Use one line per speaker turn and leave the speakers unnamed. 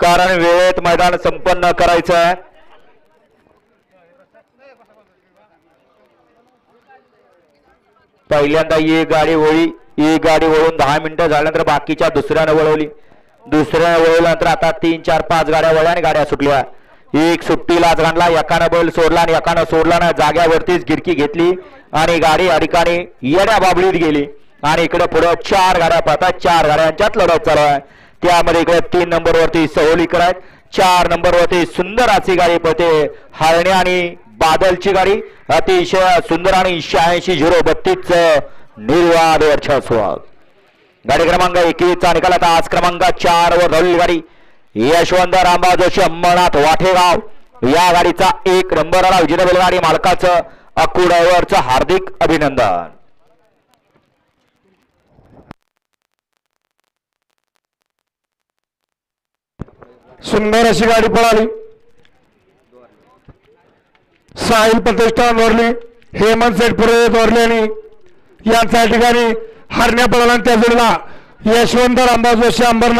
कारण वेळेत मैदान संपन्न करायचं आहे पहिल्यांदा ही गाडी वळी ही गाडी वळून दहा मिनिटं झाल्यानंतर बाकीच्या दुसऱ्यानं वळवली. दुसऱ्यानं वळवल्यानंतर आता तीन चार पाच गाड्या वळल्या आणि गाड्या सुटल्या. एक सुट्टीलाच घाणला एकानं बैल सोडला आणि एकानं सोडला ना जाग्यावरतीच गिरकी घेतली आणि गाडी या ठिकाणी येड्या बाबळीत गेली. आणि इकडे पुढे चार गाड्या पाहतात चार गाड्यांच्यात लढत चालू आहे. त्यामध्ये इकडे तीन नंबरवरती सहोलीकर आहेत चार नंबरवरती सुंदर अशी गाडी पळते. हरणे आणि बादलची गाडी. अतिशय सुंदर आणि शहाऐंशी झिरो बत्तीस निर्वाद वर्चस्व. गाडी क्रमांक एकवीसचा निकाल आता आज क्रमांक चार वर धरली गाडी. यशवंत रामबा जोशी अंबरनाथ वाठेगाव. या गाडीचा एक नंबर आला विजेता बैलगाडी मालकाचं अकुडवरचं हार्दिक अभिनंदन.
सुंदर अशी गाडी पळाली. साहिल प्रतिष्ठान वरली हेमंत सेठ पुरोहित वरलेनी यांच्या ठिकाणी हरण्या पळाला त्या जोडीला यशवंत रामदास जोशी अंबरनाथ